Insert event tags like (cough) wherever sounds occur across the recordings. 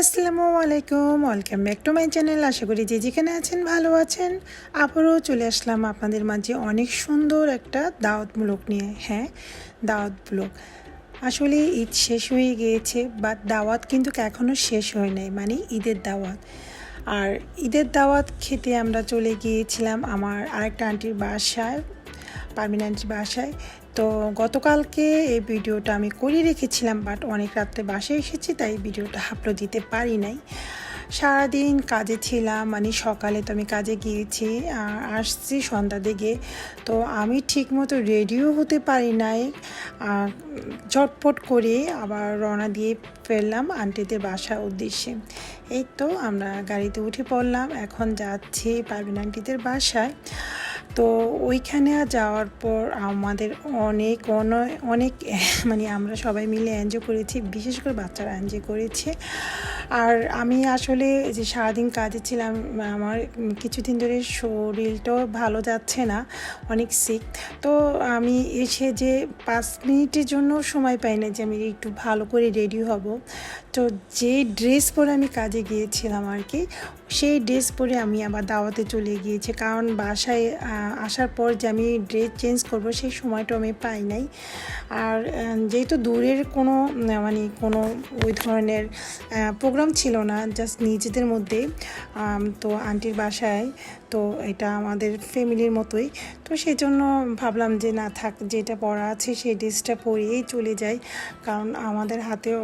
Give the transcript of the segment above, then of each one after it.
আসসালামু আলাইকুম welcome back to my channel আশা করি যে যেখানে আছেন, ভালো আছেন। আবারও চলে আসলাম আপনাদের মাঝে অনেক সুন্দর একটা দাওয়াত নিয়ে। হ্যাঁ দাওয়াত আসলে ঈদ শেষ হয়ে গিয়েছে বাট দাওয়াত কিন্তু এখনও শেষ হয় নাই মানে ঈদের দাওয়াত। আর ঈদের দাওয়াত খেতে আমরা চলে গিয়েছিলাম আমার আরেকটা আন্টির বাসায়। পারমিন বাসায়। তো গতকালকে এই ভিডিওটা আমি করে রেখেছিলাম বাট অনেক রাত্রে বাসায় এসেছি, তাই ভিডিওটা আপলোড দিতে পারি নাই। সারাদিন কাজে ছিলাম মানে সকালে তো আমি কাজে গিয়েছি আসছি সন্ধ্যা দিকে। তো আমি ঠিকমতো রেডিও হতে পারি নাই ঝটপট করে আবার রওনা দিয়ে ফেললাম আন্টিদের বাসার উদ্দেশ্যে। এই তো আমরা গাড়িতে উঠে পড়লাম, এখন যাচ্ছি পারবিন আন্টিদের বাসায়। তো ওইখানে যাওয়ার পর আমাদের অনেক অন- অনেক (laughs) মানে আমরা সবাই মিলে এনজয় করেছি, বিশেষ করে বাচ্চারা এনজয় করেছে। আর আমি আসলে যে সারাদিন কাজে ছিলাম, আমার কিছুদিন ধরে শরীরটাও ভালো যাচ্ছে না, অনেক সিক তো আমি এসে যে পাঁচ মিনিটের জন্য সময় পাই না যে আমি একটু ভালো করে রেডি হব। তো যে ড্রেস পরে আমি কাজে গিয়েছিলাম আর কি সেই ড্রেস পরে আমি আবার দাওয়াতে চলে গিয়েছি। কারণ বাসায় আসার পর যে আমি ড্রেস চেঞ্জ করব সেই সময়টা আমি পাই নাই। আর যেহেতু দূরের কোনো মানে কোনো ওই ধরনের প্রোগ্রাম ছিল না, জাস্ট নিজেদের মধ্যে তো আন্টির বাসায় তো এটা আমাদের ফ্যামিলির মতোই। তো সেই জন্য ভাবলাম যে না থাক, যেটা পড়া আছে সেই ড্রেসটা পরিয়েই চলে যাই। কারণ আমাদের হাতেও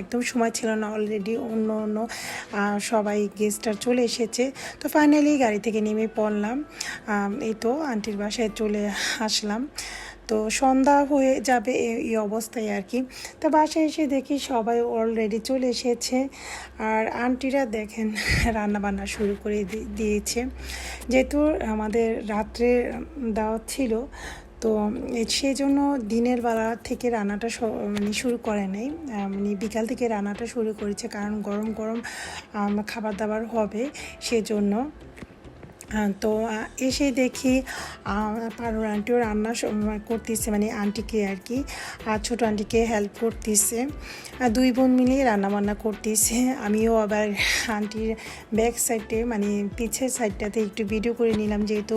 একদম সময় ছিল না অলরেডি অন্য অন্য সবাই গেস্টটা চলে এসেছে। তো ফাইনালি গাড়ি থেকে নেমে পড়লাম। এই তো আন্টির বাসায় চলে আসলাম। তো সন্ধ্যা হয়ে যাবে এই অবস্থায় আর কি। তো বাসায় এসে দেখি সবাই অলরেডি চলে এসেছে। আর আন্টিরা দেখেন রান্না বান্না শুরু করে দিয়েছে। যেহেতু আমাদের রাত্রে দাওয়াত ছিল, তো সেই জন্য দিনের বেলা থেকে রান্নাটা মানে শুরু করে নাই। মানে বিকাল থেকে রান্নাটা শুরু করেছে, কারণ গরম গরম খাবার দাবার হবে সেজন্য। তো এসে দেখি পারুর আন্টিও রান্না করতেছে মানে আন্টিকে আর কি, আর ছোটো আন্টিকে হেল্প করতেছে। আর দুই বোন মিলেই রান্না বান্না করতেছে। আমিও আবার আন্টির ব্যাক সাইডে মানে পিছের সাইডটাতে একটু ভিডিও করে নিলাম, যেহেতু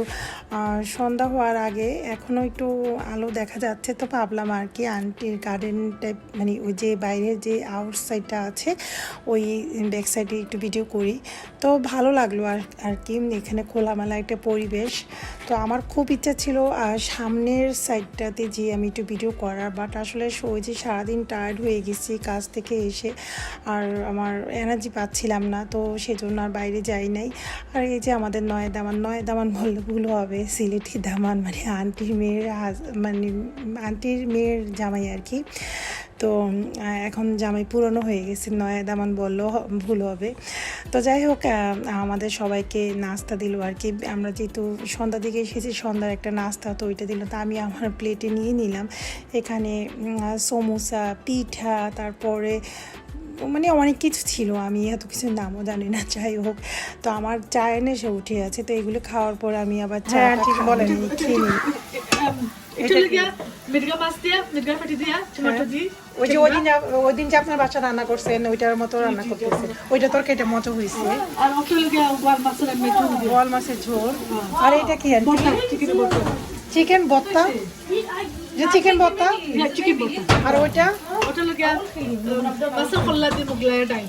সন্ধ্যা হওয়ার আগে এখনও একটু আলো দেখা যাচ্ছে, তো ভাবলাম আর কি আন্টির গার্ডেন টাইপ মানে ওই যে বাইরের যে আউট সাইডটা আছে, ওই ব্যাক সাইডে একটু ভিডিও করি। তো ভালো লাগল আর আর কি, এখানে খোলামেলা একটা পরিবেশ। তো আমার খুব ইচ্ছা ছিল সামনের সাইডটাতে যে আমি একটু ভিডিও করার। বাট আসলে ওই যে সারাদিন টায়ার্ড হয়ে গেছি কাজ থেকে এসে, আর আমার এনার্জি পাচ্ছিলাম না। তো সেজন্য আর বাইরে যাই নাই। আর এই যে আমাদের নয় দামান নয় দামান বললে ভুল হবে, সিলেটি দামান মানে আন্টির মেয়ের মানে আন্টির মেয়ের জামাই আর কি। তো এখন জামাই পুরনো হয়ে গেছে নয়া দামান বললেও হ- ভুল হবে। তো যাই হোক আমাদের সবাইকে নাস্তা দিল আর কি। আমরা যেহেতু সন্ধ্যা দিকে এসেছি সন্ধ্যার একটা নাস্তা তো ওইটা দিল। তো আমি আমার প্লেটে নিয়ে নিলাম। এখানে সমোসা পিঠা তারপরে মানে অনেক কিছু ছিল। আমি এত কিছু নামও জানি না যাই হোক। তো আমার চা এনে সে উঠে আছে। তো এগুলো খাওয়ার পর আমি আবার চা হ্যাঁ, ঠিক বলেন। খেয়ে নিই। মির্গা মাছ দিয়া মির্গা ফাটি দিয়া টমেটো দি ওই যে ওই দিন ওই দিন যে আপনার বাচ্চা রান্না করছেন ওইটার মতো রান্না করতেছে। ওইটা তরকারিটা মতো হয়েছে। আর ওকে লেগে ওয়ার মাছের মেটু দিয়া। বোয়াল মাছের ঝোল। আর এটা কি চিকেন ভর্তা যে চিকেন ভর্তা চিকেন বটা আর ওইটা? ওটা লেগে মাছের কল্লা দিয়ে মুগলাই ডাই।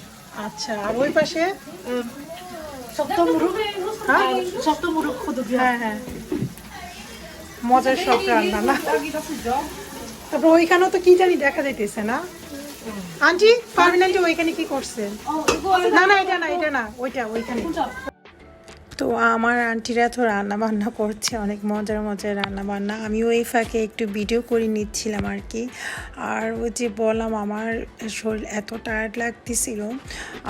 আচ্ছা আর ওই পাশে? হ্যাঁ? খুদ হ্যাঁ হ্যাঁ। মজার সব রান্না না? তারপর ওইখানেও তো কি জানি দেখা যাইতেছে না। আন্টি পারবেন আন্টি ওইখানে কি করছেন না না এটা না এটা না ওইটা ওইখানে। তো আমার আন্টিরা তো রান্না বান্না করছে, অনেক মজার মজার রান্না বান্না আমিও এই ফাঁকে একটু ভিডিও করে নিচ্ছিলাম আর কি। আর ওই যে বললাম, আমার শরীর এত টায়ার্ড লাগতেছিল,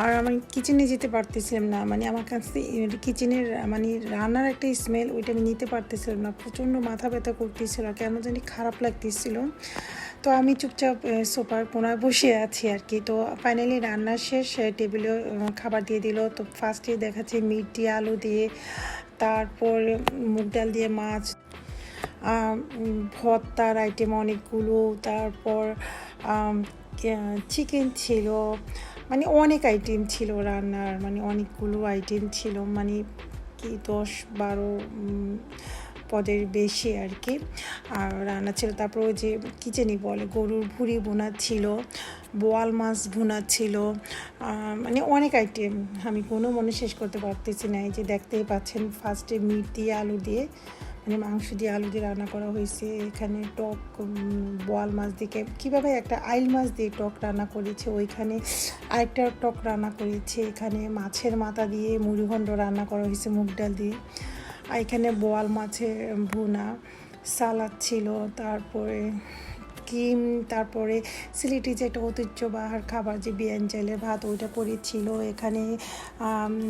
আর আমি কিচেনে যেতে পারতেছিলাম না। মানে আমার কাছে কিচেনের মানে রান্নার একটা স্মেল ওইটা আমি নিতে পারতেছিলাম না। প্রচণ্ড মাথা ব্যথা করতেছিল, কেন জানি খারাপ লাগতেছিল। তো আমি চুপচাপ সোফার কোনায় বসে আছি আর কি। তো ফাইনালি রান্না শেষ টেবিলে খাবার দিয়ে দিল। তো ফার্স্টে দেখাচ্ছে মিট দিয়ে আলু দিয়ে, তারপর মুগ ডাল দিয়ে মাছ ভর্তার আইটেম অনেকগুলো, তারপর চিকেন ছিল মানে অনেক আইটেম ছিল রান্নার মানে অনেকগুলো আইটেম ছিল মানে কি দশ বারো পদের বেশি আর কি। আর রান্না ছিল, তারপর ওই যে কিচেনই বলে, গরুর ভুড়ি বোনা ছিল, বোয়াল মাছ ভুনা ছিল মানে অনেক আইটেম আমি কোনো মনে শেষ করতে পারতেছি না, এই যে দেখতেই পাচ্ছেন ফার্স্টে মিট দিয়ে আলু দিয়ে মানে মাংস দিয়ে আলু দিয়ে রান্না করা হয়েছে। এখানে টক বোয়াল মাছ দিয়ে কে- কীভাবে একটা আইল মাছ দিয়ে টক রান্না করেছে, ওইখানে আরেকটা টক রান্না করেছে। এখানে মাছের মাথা দিয়ে মুড়িঘণ্ড রান্না করা হয়েছে, মুগ ডাল দিয়ে। এখানে বোয়াল মাছের ভুনা, সালাদ ছিল, তারপরে কিম, তারপরে সিলেটি যেটা ঐতিহ্যবাহার খাবার যে বিয়ান চাইলের ভাত, ওইটা করেছিল। এখানে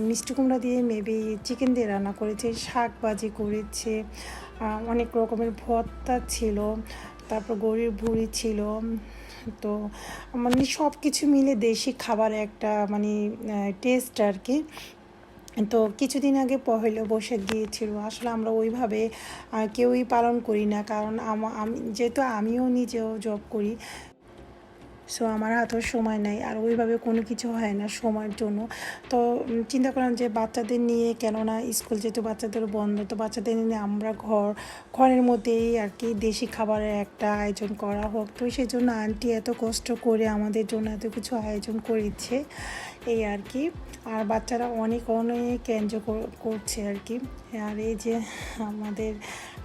মিষ্টি কুমড়া দিয়ে মেবি চিকেন দিয়ে রান্না করেছে শাক ভাজি করেছে অনেক রকমের ভর্তা ছিল, তারপর গরির ভুড়ি ছিল। তো মানে সব কিছু মিলে দেশি খাবার একটা মানে টেস্ট আর কি। তো কিছুদিন আগে পহেলা বৈশাখ গিয়েছিল, আসলে আমরা ওইভাবে কেউই পালন করি না। কারণ আমা- যেহেতু আমিও নিজেও জব করি সো আমার হাতেও সময় নাই আর ওইভাবে কোনো কিছু হয় না সময়ের জন্য। তো চিন্তা করলাম যে বাচ্চাদের নিয়ে কেননা স্কুল যেহেতু বাচ্চাদের বন্ধ, তো বাচ্চাদের নিয়ে আমরা ঘর, ঘরের মধ্যেই আর কি দেশি খাবারের একটা আয়োজন করা হোক। তো সেই জন্য আন্টি এত কষ্ট করে আমাদের জন্য এত কিছু আয়োজন করেছে, এই আর কি। আর বাচ্চারা অনেক অনেক এনজয় করছে আর কি। আর এই যে আমাদের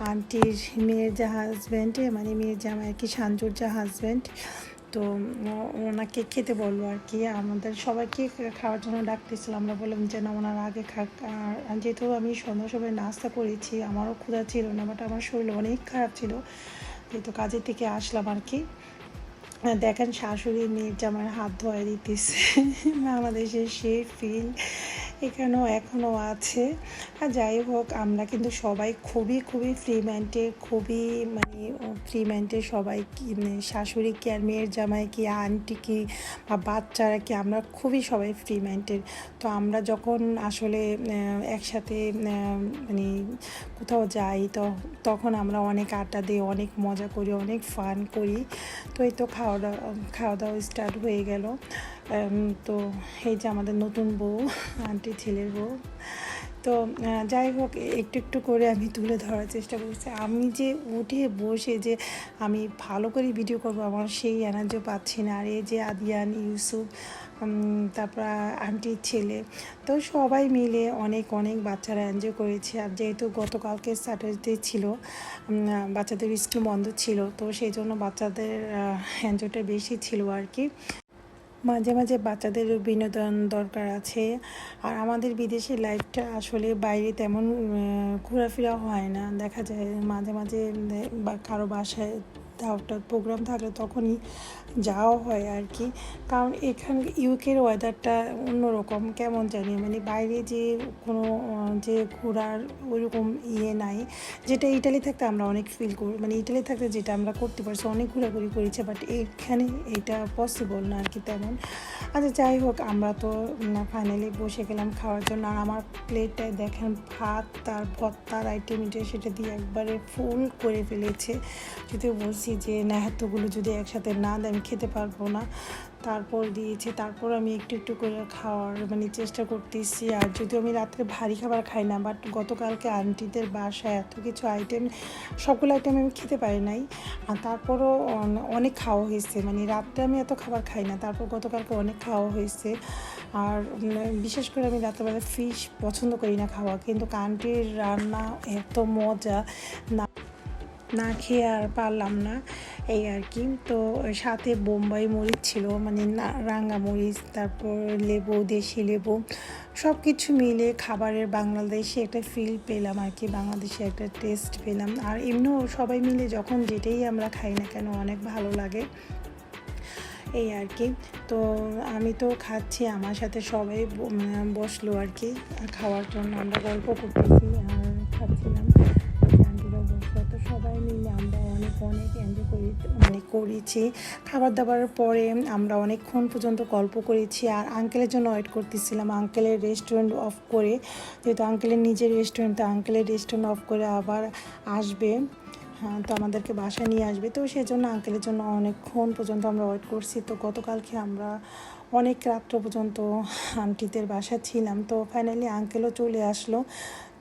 আন্টির মেয়ের যা হাজব্যান্ড মানে মেয়ের জামাই আর কি সাঞ্জুর যা হাজব্যান্ড তো ওনাকে খেতে বলল আর কি, আমাদের সবাইকে খাওয়ার জন্য ডাকতেছিলাম আমরা বললাম যে, না, ওনার আগে খাক। আর যেহেতু আমি সন্ধ্যা সময় নাস্তা করেছি, আমারও ক্ষুধা ছিল না বাট আমার শরীর অনেক খারাপ ছিল। যেহেতু কাজের থেকে আসলাম আর কি। দেখেন শাশুড়ি, মেয়ের জামার হাত ধোয়া দিতেছে। বাংলাদেশের সেই ফিল এখানেও এখনও আছে। আর যাই হোক, আমরা কিন্তু সবাই খুবই খুবই ফ্রি মাইন্ডের খুবই মানে ফ্রি মাইন্ডের সবাই কি মানে শাশুড়ি কি আর মেয়ের জামাই কি আন্টি কি বা বাচ্চারা কি, আমরা খুবই সবাই ফ্রি মাইন্ডের তো আমরা যখন আসলে একসাথে মানে কোথাও যাই, তো তখন আমরা অনেক আড্ডা দিই, অনেক মজা করি, অনেক ফান করি। তো এই তো খাওয়া দাওয়া খাওয়া দাওয়া স্টার্ট হয়ে গেল। তো এই যে আমাদের নতুন বউ, আন্টি ছেলের বউ। তো যাই হোক, একটু একটু করে আমি তুলে ধরার চেষ্টা করছি। আমি যে উঠে বসে যে আমি ভালো করে ভিডিও করব, আমার সেই এনার্জিও পাচ্ছি না। আর এই যে আদিয়ান, ইউসুফ তারপর আন্টির ছেলে, তো সবাই মিলে অনেক অনেক বাচ্চারা এনজয় করেছে। আর যেহেতু গতকালকে স্যাটারডে ছিল বাচ্চাদের স্কুল বন্ধ ছিল, তো সেই জন্য বাচ্চাদের এনজয়টা বেশি ছিল আর কি। মাঝে মাঝে বাচ্চাদেরও বিনোদন দরকার আছে। আর আমাদের বিদেশি লাইফটা আসলে বাইরে তেমন ঘোরাফেরা হয় না। দেখা যায় মাঝে মাঝে, বা কারও বাসায় দাওয়াটার প্রোগ্রাম থাকলে তখনই যাওয়া হয় আর কি। কারণ এখান ইউকের ওয়েদারটা অন্যরকম, কেমন জানি? মানে বাইরে যে কোনো যে ঘোরার ওইরকম ইয়ে নাই। যেটা ইটালি থাকতে আমরা অনেক ফিল করি মানে ইটালি থাকতে যেটা আমরা করতে পারছি অনেক ঘোরাঘুরি করেছি বাট এখানে এটা পসিবল না আর কি তেমন। আচ্ছা যাই হোক, আমরা তো ফাইনালি বসে গেলাম খাওয়ার জন্য। আর আমার প্লেটটায় দেখেন ভাত তার ভর্তার আইটেম এটা সেটা দিয়ে একবারে ফুল করে ফেলেছে। যদিও বলছি যে, না, এতগুলো যদি একসাথে না দেয়, আমি খেতে পারব না। তারপর দিয়েছি, তারপর আমি একটু একটু করে খাওয়ার মানে চেষ্টা করতেছি। আর যদিও আমি রাত্রে ভারী খাবার খাই না বাট গতকালকে আন্টিদের বাসায় এত কিছু আইটেম সবগুলো আইটেম আমি খেতে পারি নাই। আর তারপরও অনেক খাওয়া হয়েছে। মানে রাত্রে আমি এত খাবার খাই না, তারপর গতকালকে অনেক খাওয়া হয়েছে। আর বিশেষ করে আমি রাত্রেবেলা ফিশ পছন্দ করি না খাওয়া, কিন্তু আন্টির রান্না এত মজা, না না খেয়ে আর পারলাম না, এই আর কি। তো সাথে বোম্বাই মরিচ ছিল মানে রাঙা মরিচ, তারপর লেবু, দেশি লেবু সব কিছু মিলে খাবারের বাংলাদেশে একটা ফিল পেলাম আর কি, বাংলাদেশে একটা টেস্ট পেলাম। আর এমনিও সবাই মিলে যখন যেটাই আমরা খাই না কেন, অনেক ভালো লাগে। এই আর কি। তো আমি তো খাচ্ছি, আমার সাথে সবাই বসল আর কি, খাওয়ার জন্য। আমরা গল্প করতেছি আর খাচ্ছিলাম। বসল তো সবাই মিলে আমরা অনেক অনেক এনজয় করি মানে করেছি। খাবার দাবারের পরে আমরা অনেকক্ষণ পর্যন্ত গল্প করেছি আর আঙ্কেলের জন্য ওয়েট করতেছিলাম। আঙ্কেলের রেস্টুরেন্ট অফ করে, যেহেতু আঙ্কেলের নিজের রেস্টুরেন্ট তো আঙ্কেলের রেস্টুরেন্ট অফ করে আবার আসবে। হ্যাঁ তো আমাদেরকে বাসায় নিয়ে আসবে। তো সেই জন্য আঙ্কেলের জন্য অনেকক্ষণ পর্যন্ত আমরা ওয়েট করছি। তো গতকালকে আমরা অনেক রাত্র পর্যন্ত আন্টিদের বাসা ছিলাম। তো ফাইনালি আঙ্কেলও চলে আসলো।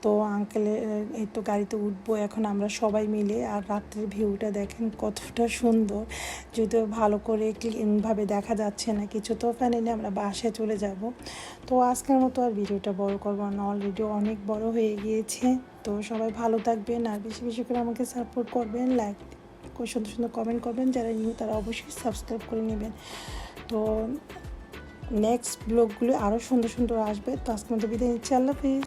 তো আঙ্কেলের এই তো গাড়িতে উঠবো, এখন আমরা সবাই মিলে, আর রাত্রের ভিউটা দেখেন কতটা সুন্দর। যদিও ভালো করে ক্লিনভাবে দেখা যাচ্ছে না কিছু, তো ফাইনালি আমরা বাসায় চলে যাব। তো আজকের মতো আর ভিডিওটা বড় করব না অলরেডি অনেক বড় হয়ে গিয়েছে। তো সবাই ভালো থাকবেন, আর বেশি বেশি করে আমাকে সাপোর্ট করবেন লাইক সুন্দর সুন্দর কমেন্ট করবেন, যারা নিউ তারা অবশ্যই সাবস্ক্রাইব করে নেবেন। তো নেক্সট ব্লগগুলো আরও সুন্দর সুন্দর আসবে। তো আজকের মতো বিদায় নিচ্ছি, আল্লাহ হাফিজ।